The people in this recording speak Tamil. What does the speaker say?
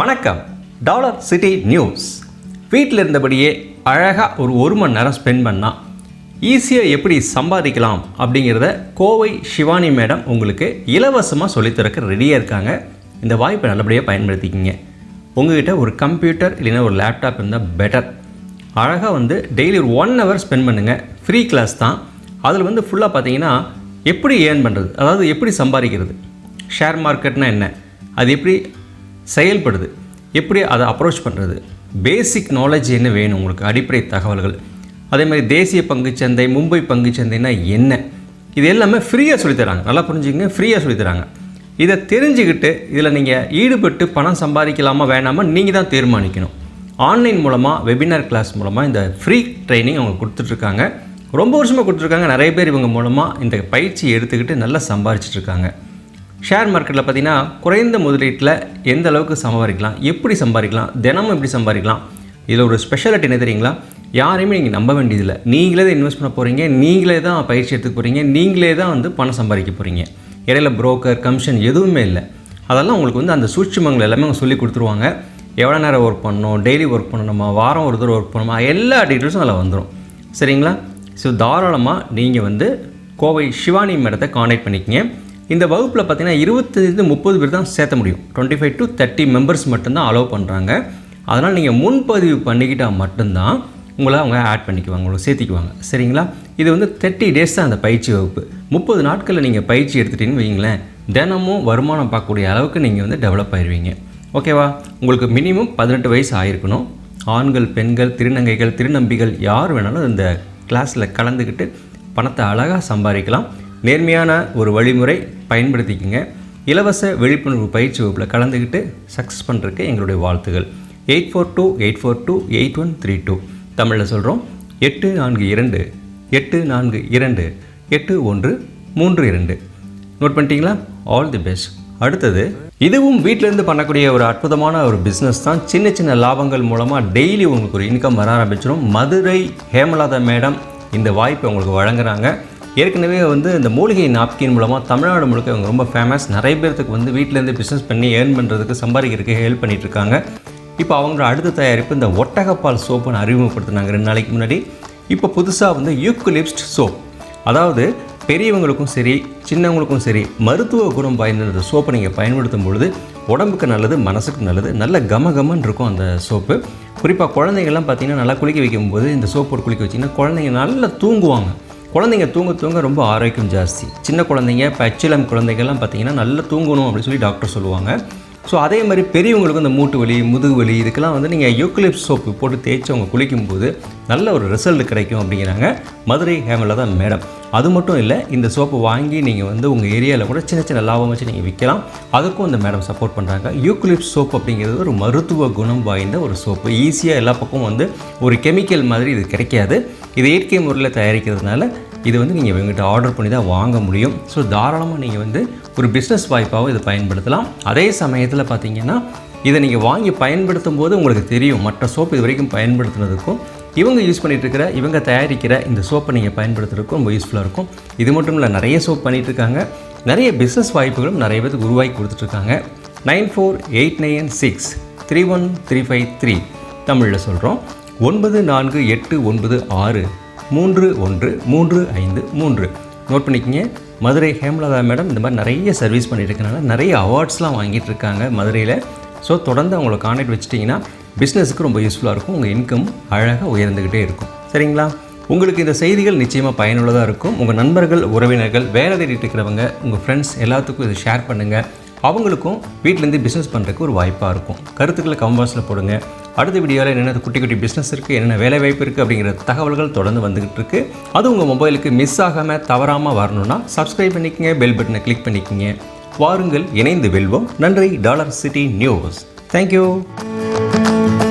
வணக்கம். Dollar city news. வீட்டில் இருந்தபடியே அழகாக ஒரு ஒரு மணி நேரம் ஸ்பெண்ட் பண்ணால் ஈஸியாக எப்படி சம்பாதிக்கலாம் அப்படிங்கிறத கோவை சிவானி மேடம் உங்களுக்கு இலவசமாக சொல்லித்தரக்க ரெடியாக இருக்காங்க. இந்த வாய்ப்பை நல்லபடியாக பயன்படுத்திக்கிங்க. உங்ககிட்ட ஒரு கம்ப்யூட்டர் இல்லைன்னா ஒரு லேப்டாப் இருந்தால் பெட்டர் அழகாக வந்து டெய்லி ஒரு ஒன் ஹவர் ஸ்பெண்ட் பண்ணுங்கள் ஃப்ரீ கிளாஸ் தான். அதில் வந்து ஃபுல்லாக பார்த்தீங்கன்னா எப்படி ஏர்ன் பண்ணுறது அதாவது எப்படி சம்பாதிக்கிறது? ஷேர் மார்க்கெட்னால் என்ன? அது எப்படி செயல்படுது. எப்படி அதை அப்ரோச் பண்ணுறது பேசிக் நாலேஜ் என்ன வேணும்? உங்களுக்கு அடிப்படை தகவல்கள். அதே மாதிரி தேசிய பங்குச்சந்தை மும்பை பங்குச்சந்தைனா என்ன? இது எல்லாமே ஃப்ரீயாக சொல்லித்தராங்க. நல்லா புரிஞ்சுக்கங்க. ஃப்ரீயாக சொல்லித்தராங்க. இதை தெரிஞ்சுக்கிட்டு இதில் நீங்கள் ஈடுபட்டு பணம் சம்பாதிக்கலாமா வேணாமா நீங்கள் தான் தீர்மானிக்கணும். ஆன்லைன் மூலமாக வெபினார் கிளாஸ் மூலமாக இந்த ஃப்ரீ ட்ரைனிங் அவங்க கொடுத்துட்ருக்காங்க. ரொம்ப வருஷமாக கொடுத்துருக்காங்க நிறைய பேர் இவங்க மூலமாக இந்த பயிற்சி எடுத்துக்கிட்டு நல்லா சம்பாரிச்சிட்டு இருக்காங்க ஷேர் மார்க்கெட்டில் பார்த்தீங்கன்னா குறைந்த முதலீட்டில் எந்த அளவுக்கு சம்பாதிக்கலாம் எப்படி சம்பாதிக்கலாம் தினமும் எப்படி சம்பாதிக்கலாம் இதில் ஒரு ஸ்பெஷாலிட்டி என்ன தெரியுங்களா? யாரையுமே நீங்கள் நம்ப வேண்டியதில்லை. நீங்களே தான் இன்வெஸ்ட் பண்ண போகிறீங்க நீங்களே தான் பயிற்சி எடுத்துக்க போகிறீங்க நீங்களே தான் வந்து பணம் சம்பாதிக்க போகிறீங்க இடையில புரோக்கர் கமிஷன் எதுவுமே இல்லை. அதெல்லாம் உங்களுக்கு வந்து அந்த சூட்சமங்கள் எல்லாமே அவங்க சொல்லி கொடுத்துருவாங்க. எவ்வளோ நேரம் ஒர்க் பண்ணணும் டெய்லி ஒர்க் பண்ணணுமா வாரம் ஒரு தடவை ஒர்க் பண்ணணுமா எல்லா டீட்டெயில்ஸும் அதில் வந்துடும் சரிங்களா? ஸோ தாராளமாக நீங்கள் வந்து கோவை சிவானி மேடத்தை காண்டாக்ட் பண்ணிக்கங்க. இந்த வகுப்பில் பார்த்தீங்கன்னா இருபத்தஞ்சு முப்பது பேர் தான் சேர்த்த முடியும். Twenty five to thirty members மட்டும்தான் அலோவ் பண்ணுறாங்க அதனால் நீங்கள் முன்பதிவு பண்ணிக்கிட்டால் மட்டும்தான் உங்களை அவங்க ஆட் பண்ணிக்குவாங்க உங்களை சேர்த்திக்குவாங்க. சரிங்களா? இது வந்து தேர்ட்டி டேஸ் தான் அந்த பயிற்சி வகுப்பு. முப்பது நாட்களில் நீங்கள் பயிற்சி எடுத்துட்டீங்கன்னு வைங்களேன் தினமும் வருமானம் பார்க்கக்கூடிய அளவுக்கு நீங்கள் வந்து டெவலப் ஆயிடுவீங்க ஓகேவா உங்களுக்கு மினிமம் பதினெட்டு வயசு ஆயிருக்கணும். ஆண்கள் பெண்கள் திருநங்கைகள் திருநம்பிகள் யார் வேணாலும் இந்த கிளாஸில் கலந்துக்கிட்டு பணத்தை அழகாக சம்பாதிக்கலாம். நேர்மையான ஒரு வழிமுறை பயன்படுத்திக்கங்க. இலவச விழிப்புணர்வு பயிற்சி வகுப்பில் கலந்துக்கிட்டு சக்ஸஸ் பண்ணுறதுக்கு எங்களுடைய வாழ்த்துகள். Eight four two eight four two eight one three two. தமிழில் சொல்கிறோம் எட்டு நான்கு இரண்டு எட்டு நான்கு இரண்டு எட்டு ஒன்று மூன்று இரண்டு. நோட் பண்ணிட்டீங்களா? ஆல் தி பெஸ்ட் அடுத்தது இதுவும் வீட்டிலேருந்து பண்ணக்கூடிய ஒரு அற்புதமான ஒரு பிஸ்னஸ் தான். சின்ன சின்ன லாபங்கள் மூலமாக டெய்லி உங்களுக்கு ஒரு இன்கம் வர ஆரம்பிச்சிடும் மதுரை ஹேமலாதா மேடம் இந்த வாய்ப்பை உங்களுக்கு வழங்குறாங்க. ஏற்கனவே வந்து இந்த மூலிகை நாப்கின் மூலமாக தமிழ்நாடு முழுக்க இவங்க ரொம்ப ஃபேமஸ் நிறைய பேர்த்துக்கு வந்து வீட்டிலேருந்து பிஸ்னஸ் பண்ணி ஏர்ன் பண்ணுறதுக்கு சம்பாதிக்கிறதுக்கு ஹெல்ப் பண்ணிட்டு இருக்காங்க இப்போ அவங்களோட அடுத்த தயாரிப்பு இந்த ஒட்டகப்பால் சோப்புன்னு அறிமுகப்படுத்தினாங்க ரெண்டு நாளைக்கு முன்னாடி. இப்போ புதுசாக வந்து யூக்குலிப்ஸ்ட் சோப் அதாவது பெரியவங்களுக்கும் சரி சின்னவங்களுக்கும் சரி மருத்துவ குணம் வாய்ந்த சோப்பை நீங்கள் பயன்படுத்தும் பொழுது உடம்புக்கு நல்லது மனசுக்கு நல்லது நல்ல கம கமன்னு இருக்கும் அந்த சோப்பு குறிப்பாக குழந்தைங்கள்லாம் பார்த்திங்கன்னா நல்லா குளிக்க வைக்கும்போது இந்த சோப்பு குளிக்க வச்சிங்கன்னா குழந்தைங்க நல்லா தூங்குவாங்க. குழந்தைங்க தூங்க தூங்க ரொம்ப ஆரோக்கியம் ஜாஸ்தி. சின்ன குழந்தைங்க பச்சிளம் குழந்தைகள்லாம் பார்த்தீங்கன்னா நல்லா தூங்கணும் அப்படின்னு சொல்லி டாக்டர் சொல்லுவாங்க. ஸோ அதே மாதிரி பெரியவங்களுக்கு இந்த மூட்டு வலி முதுகு வலி இதுக்கெல்லாம் வந்து நீங்கள் யூக்லிப் சோப்பு போட்டு தேய்ச்சி அவங்க குளிக்கும்போது நல்ல ஒரு ரிசல்ட் கிடைக்கும் அப்படிங்கிறாங்க மதுரை ஹேமில் தான் மேடம். அது மட்டும் இல்லை இந்த சோப்பு வாங்கி நீங்கள் வந்து உங்கள் ஏரியாவில் கூட சின்ன சின்ன லாபம் வச்சு நீங்கள் விற்கலாம் அதுக்கும் இந்த மேடம் சப்போர்ட் பண்ணுறாங்க யூக்லிப் சோப் அப்படிங்கிறது ஒரு மருத்துவ குணம் வாய்ந்த ஒரு சோப்பு ஈஸியாக எல்லா பக்கமும் வந்து ஒரு கெமிக்கல் மாதிரி இது கிடைக்காது. இது இயற்கை முறையில் தயாரிக்கிறதுனால இது வந்து நீங்கள் இவங்ககிட்ட ஆர்டர் பண்ணி தான் வாங்க முடியும். ஸோ தாராளமாக நீங்கள் வந்து ஒரு பிஸ்னஸ் வாய்ப்பாகவும் இதை பயன்படுத்தலாம். அதே சமயத்தில் பார்த்தீங்கன்னா இதை நீங்கள் வாங்கி பயன்படுத்தும் போது உங்களுக்கு தெரியும். மற்ற சோப்பு இது வரைக்கும் பயன்படுத்துனதுக்கும் இவங்க யூஸ் பண்ணிட்டு இருக்கிற இவங்க தயாரிக்கிற இந்த சோப்பை நீங்கள் பயன்படுத்துறதுக்கும் ரொம்ப யூஸ்ஃபுல்லாக இருக்கும். இது மட்டும் இல்லை நிறைய சோப் பண்ணிகிட்டு இருக்காங்க நிறைய பிஸ்னஸ் வாய்ப்புகளும் நிறைய பேருக்கு உருவாக்கி கொடுத்துட்ருக்காங்க nine four eight nine six three one three five three தமிழில் சொல்கிறோம் ஒன்பது நான்கு எட்டு ஒன்பது ஆறு மூன்று ஒன்று மூன்று ஐந்து மூன்று. நோட் பண்ணிக்கிங்க மதுரை ஹேமலதா மேடம் இந்த மாதிரி நிறைய சர்வீஸ் பண்ணிட்டு இருக்கனால நிறைய அவார்ட்ஸ்லாம் வாங்கிட்டு இருக்காங்க மதுரையில். ஸோ தொடர்ந்து அவங்கள கான்டாக்ட் வச்சிட்டிங்கன்னா பிஸ்னஸுக்கு ரொம்ப யூஸ்ஃபுல்லாக இருக்கும். உங்கள் இன்கம் அழகாக உயர்ந்துக்கிட்டே இருக்கும். சரிங்களா? உங்களுக்கு இந்த செய்திகள் நிச்சயமாக பயனுள்ளதாக இருக்கும். உங்கள் நண்பர்கள் உறவினர்கள் வேலை தேடிட்டு இருக்கிறவங்க உங்கள் ஃப்ரெண்ட்ஸ் எல்லாத்துக்கும் இதை ஷேர் பண்ணுங்கள் அவங்களுக்கும் வீட்டிலேருந்து பிஸ்னஸ் பண்ணுறதுக்கு ஒரு வாய்ப்பாக இருக்கும். கருத்துக்களை கம்பாஸில் போடுங்க. அடுத்த வீடியோவில் என்னென்ன குட்டி குட்டி பிஸ்னஸ் இருக்குது என்னென்ன வேலை வாய்ப்பு இருக்குது அப்படிங்கிற தகவல்கள் தொடர்ந்து வந்துகிட்டு இருக்கு. அது உங்கள் மொபைலுக்கு மிஸ் ஆகாமல் தவறாமல் வரணும்னா சப்ஸ்கிரைப் பண்ணிக்கங்க பெல் பட்டனை கிளிக் பண்ணிக்கங்க. வாருங்கள் இணைந்து வெல்வோம். நன்றி dollar city news. Thank you Música